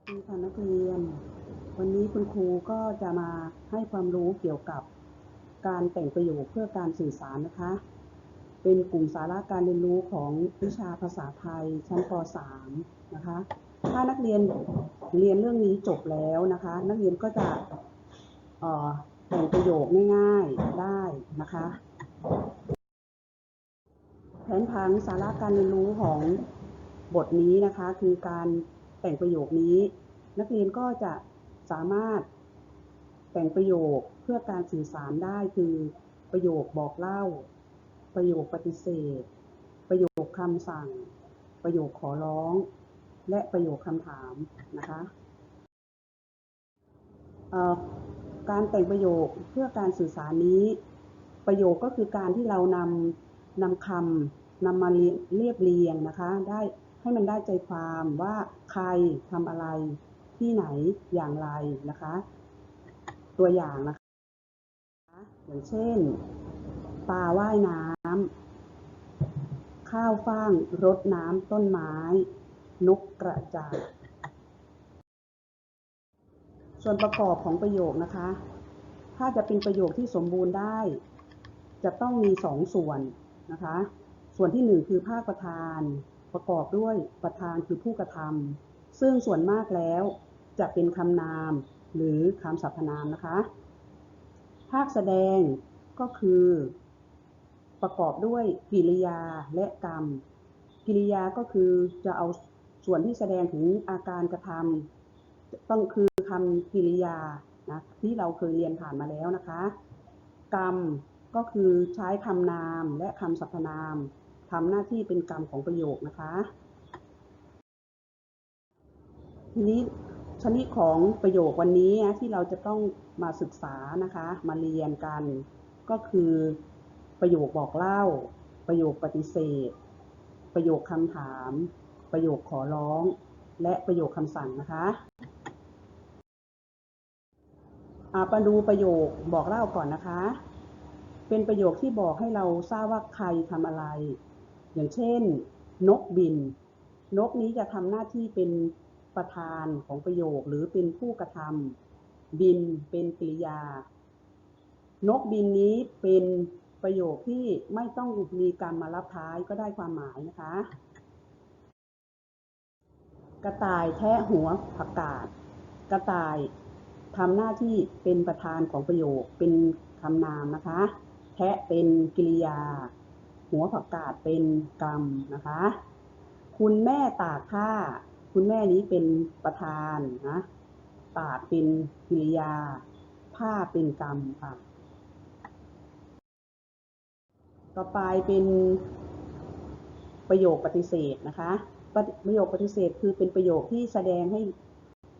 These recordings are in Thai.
สดีค่ะนักเรียน วันนี้คุณครูก็จะมาให้ความรู้เกี่ยวกับการแต่งประโยคเพื่อการสื่อสารนะคะ เป็นกลุ่มสาระการเรียนรู้ของวิชาภาษาไทยชั้นป .3 นะคะ ถ้านักเรียนเรียนเรื่องนี้จบแล้วนะคะ นักเรียนก็จะแต่งประโยคง่ายๆได้นะคะ แผนผังสาระการเรียนรู้ของบทนี้นะคะคือการ แต่งประโยคนี้ นักเรียนก็จะสามารถแต่งประโยคเพื่อการสื่อสารได้คือประโยคบอกเล่า ประโยคปฏิเสธ ประโยคคำสั่ง ประโยคขอร้อง และประโยคคำถามนะคะการแต่งประโยคเพื่อการสื่อสารนี้ ประโยคก็คือการที่เรานำนำคำนำมาเรียบเรียงนะคะ ได้ ให้มันได้ใจความว่าใครทำอะไรที่ไหนอย่างไรนะคะ ตัวอย่างนะคะอย่างเช่น ปลาว่ายน้ำข้าวฟ่างรดน้ำต้นไม้ นกกระจาบส่วนประกอบของประโยคนะคะ ถ้าจะเป็นประโยคที่สมบูรณ์ได้ จะต้องมีสองส่วนนะคะ ส่วนที่หนึ่งคือภาคประธาน ประกอบด้วยประธานคือผู้กระทำซึ่งส่วนมากแล้วจะเป็นคำนามหรือคำสรรพนามนะคะ ภาคแสดงก็คือ ประกอบด้วยกิริยาและกรรม กิริยาก็คือจะเอาส่วนที่แสดงถึงอาการกระทำต้องคือคำกิริยานะที่เราเคยเรียนผ่านมาแล้วนะคะ กรรมก็คือใช้คำนามและคำสรรพนาม ทำหน้าที่เป็นกรรมของประโยคนะคะทีนี้ชนิดของประโยควันนี้ที่เราจะต้องมาศึกษานะคะ มาเรียนกันก็คือประโยคบอกเล่า ประโยคปฏิเสธ ประโยคคำถาม ประโยคขอร้อง และประโยคคำสั่งนะคะอามาดูประโยคบอกเล่าก่อนนะคะ เป็นประโยคที่บอกให้เราทราบว่าใครทำอะไร อย่างเช่น นกบิน นกนี้จะทำหน้าที่เป็นประธานของประโยคหรือเป็นผู้กระทำบินเป็นกริยา นกบินนี้เป็นประโยคที่ไม่ต้องมีกรรมมารับท้ายก็ได้ความหมายนะคะ กระต่ายแทะหัวผักกาดกระต่ายทำหน้าที่เป็นประธานของประโยคเป็นคำนามนะคะ แทะเป็นกริยา หัวผักกาดเป็นกรรมนะคะ คุณแม่ตากผ้า คุณแม่นี้เป็นประธานนะตากเป็นกิริยา ผ้าเป็นกรรมค่ะ ต่อไปเป็นประโยคปฏิเสธนะคะ ประประโยคปฏิเสธคือเป็นประโยคที่แสดงให้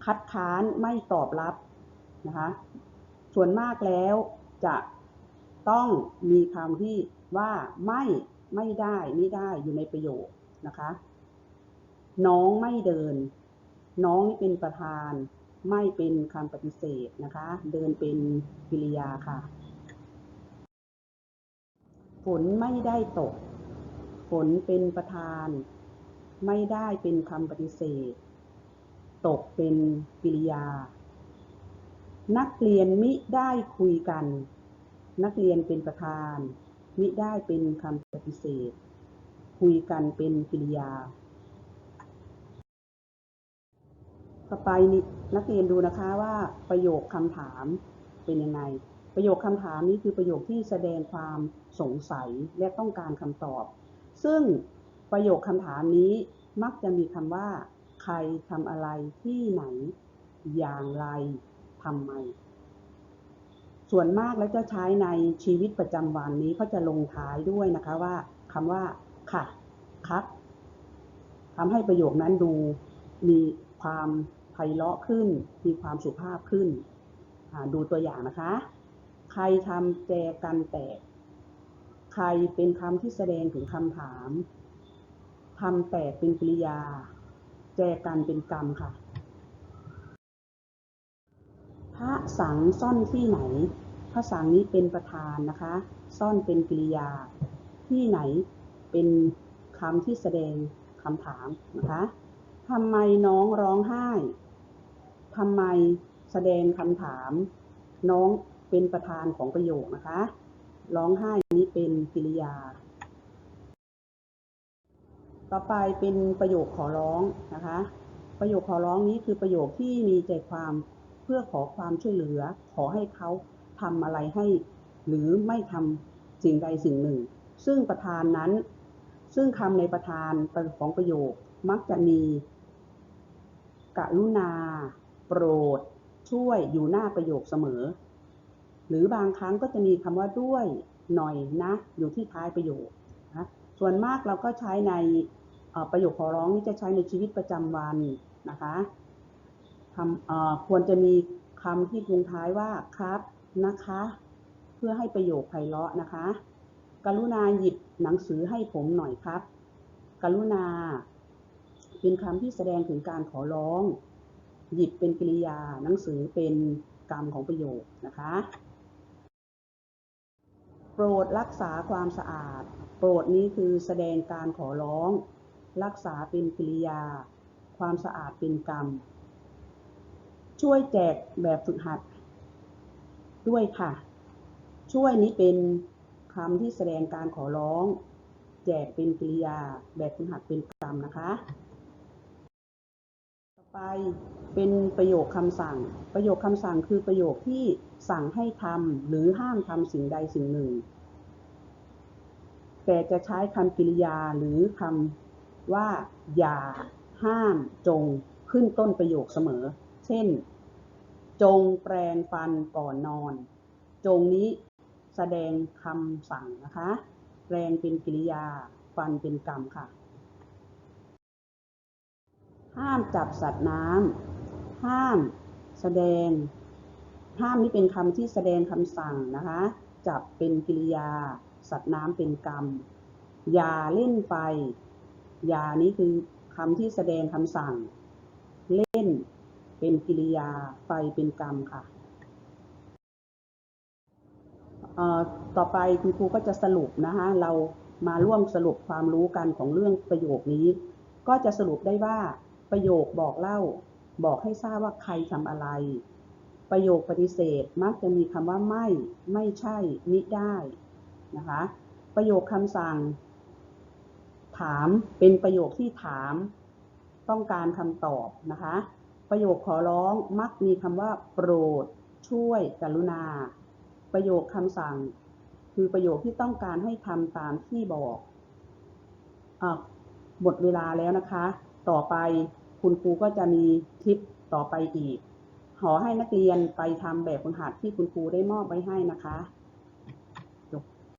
คัดค้านไม่ตอบรับนะคะ ส่วนมากแล้วจะ ต้องมีคำที่ว่าไม่ไม่ได้ไม่ได้อยู่ในประโยคนะคะ น้องไม่เดิน น้องนี่เป็นประธาน ไม่เป็นคำปฏิเสธนะคะ เดินเป็นกิริยาค่ะ ฝนไม่ได้ตก ฝนเป็นประธาน ไม่ได้เป็นคำปฏิเสธ ตกเป็นกิริยา นักเรียนมิได้คุยกัน นักเรียนเป็นประธาน มิได้เป็นคำปฏิเสธ คุยกันเป็นกิริยาต่อไปนักเรียนดูนะคะว่าประโยคคำถามเป็นยังไง ประโยคคำถามนี้คือประโยคที่แสดงความสงสัยและต้องการคำตอบ ซึ่งประโยคคำถามนี้มักจะมีคำว่า ใครทำอะไรที่ไหน อย่างไรทำไม ส่วนมากแล้วจะใช้ในชีวิตประจำวันนี้เขาจะลงท้ายด้วยนะคะว่าคำว่าค่ะครับทำให้ประโยคนั้นดูมีความไพเราะขึ้น มีความสุภาพขึ้น ดูตัวอย่างนะคะ ใครทำแจกันแตก ใครเป็นคำที่แสดงถึงคำถามทำแตกเป็นกริยา แจกันเป็นกรรมค่ะ พระสังซ่อนที่ไหน พระสังนี้เป็นประธานนะคะ ซ่อนเป็นกริยา ที่ไหนเป็นคำที่แสดงคำถามนะคะทำไมน้องร้องไห้ทำไมแสดงคำถาม น้องเป็นประธานของประโยคนะคะ ร้องไห้นี้เป็นกริยา ต่อไปเป็นประโยคขอร้องนะคะ ประโยคขอร้องนี้คือประโยคที่มีใจความ พื่อขอความช่วยเหลือ ขอให้เขาทำอะไรให้ หรือไม่ทำสิ่งใดสิ่งหนึ่ง ซึ่งประธานนั้น ซึ่งคำในประธานของประโยคมักจะมีกรุณา โปรด ช่วยอยู่หน้าประโยคเสมอ หรือบางครั้งก็จะมีคำว่าด้วยหน่อยนะ อยู่ที่ท้ายประโยคนะส่วนมากเราก็ใช้ในประโยคขอร้องนี่จะใช้ในชีวิตประจำวันนะคะ ทำควรจะมีคำที่ลงท้ายว่าครับนะคะ เพื่อให้ประโยคไพเราะนะคะ กรุณาหยิบหนังสือให้ผมหน่อยครับ กรุณา เป็นคำที่แสดงถึงการขอร้อง หยิบเป็นกริยา หนังสือเป็นกรรมของประโยคนะคะ โปรดรักษาความสะอาด โปรดนี้คือแสดงการขอร้อง รักษาเป็นกริยา ความสะอาดเป็นกรรม ช่วยแจกแบบฝึกหัด ด้วยค่ะ ช่วยนี้เป็นคำที่แสดงการขอร้อง แจกเป็นกริยา แบบฝึกหัดเป็นกรรมนะคะ ต่อไปเป็นประโยคคำสั่ง ประโยคคำสั่งคือประโยคที่สั่งให้ทำหรือห้ามทำสิ่งใดสิ่งหนึ่ง แต่จะใช้คำกริยาหรือคำว่าอย่าห้ามจงขึ้นต้นประโยคเสมอ เช่น จงแปรงฟันก่อนนอน จงนี้แสดงคำสั่งนะคะ แปรงเป็นกริยา ฟันเป็นกรรมค่ะ ห้ามจับสัตว์น้ำห้ามแสดง ห้ามนี่เป็นคำที่แสดงคำสั่งนะคะ จับเป็นกริยา สัตว์น้ำเป็นกรรม อย่าเล่นไฟอย่านี้คือคำที่แสดงคำสั่ง เป็นกิริยา ไฟเป็นกรรมค่ะ ต่อไปคุณครูก็จะสรุปนะคะเรามาร่วมสรุปความรู้กันของเรื่องประโยคนี้ ก็จะสรุปได้ว่าประโยคบอกเล่า บอกให้ทราบว่าใครทำอะไร ประโยคปฏิเสธมักจะมีคำว่าไม่ ไม่ใช่ มิได้นะคะ ประโยคคำสั่ง ถามเป็นประโยคที่ถาม ต้องการคำตอบนะคะ ประโยคขอร้องมักมีคำว่า โปรด ช่วย กรุณา ประโยคคำสั่ง คือประโยคที่ต้องการให้ทำตามที่บอกอหมดเวลาแล้วนะคะ ต่อไปคุณครูก็จะมีทิปต่อไปอีก ขอให้นักเรียนไปทำแบบฝึกหัดที่คุณครูได้มอบไว้ให้นะคะ